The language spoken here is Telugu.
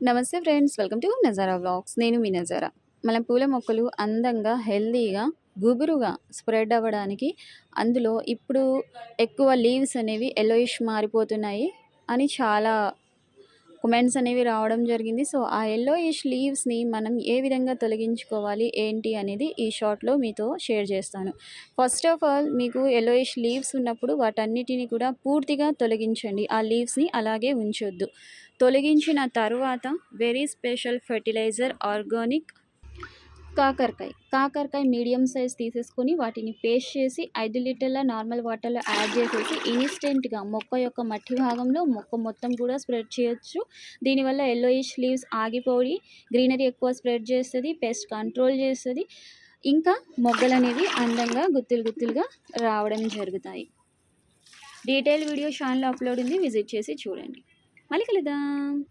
నమస్తే friends welcome to Nazara vlogs. నేను మీ నజారా. మన పూల మొక్కలు అందంగా హెల్దీగా గుబురుగా స్ప్రెడ్ అవ్వడానికి అందులో ఇప్పుడు ఎక్కువ లీవ్స్ అనేవి ఎల్లోయిష్ మారిపోతున్నాయి అని చాలా కమెంట్స్ అనేవి రావడం జరిగింది. సో ఆ ఎల్లోయిష్ లీవ్స్ని మనం ఏ విధంగా తొలగించుకోవాలి ఏంటి అనేది ఈ షార్ట్లో మీతో షేర్ చేస్తాను. ఫస్ట్ ఆఫ్ ఆల్ మీకు ఎల్లోయిష్ లీవ్స్ ఉన్నప్పుడు వాటన్నిటిని కూడా పూర్తిగా తొలగించండి. ఆ లీవ్స్ని అలాగే ఉంచొద్దు. తొలగించిన తర్వాత వెరీ స్పెషల్ ఫెర్టిలైజర్ ఆర్గానిక్ కాకరకాయ. కాకరకాయ మీడియం సైజ్ తీసేసుకొని వాటిని పేస్ట్ చేసి ఐదు లీటర్ల నార్మల్ వాటర్లో యాడ్ చేసేసి ఇన్స్టెంట్గా మొక్క యొక్క మట్టి భాగంలో మొక్క మొత్తం కూడా స్ప్రెడ్ చేయొచ్చు. దీనివల్ల ఎల్లోయిష్ లీవ్స్ ఆగిపోయి గ్రీనరీ ఎక్కువ స్ప్రెడ్ చేస్తుంది పెస్ట్ కంట్రోల్ చేస్తుంది. ఇంకా మొగ్గలు అనేవి అందంగా గుత్తులు గుత్తులుగా రావడం జరుగుతాయి. డీటెయిల్ వీడియో ఛానల్ అప్లోడ్ ఉంది. విజిట్ చేసి చూడండి. మళ్ళీ కలుద్దాం.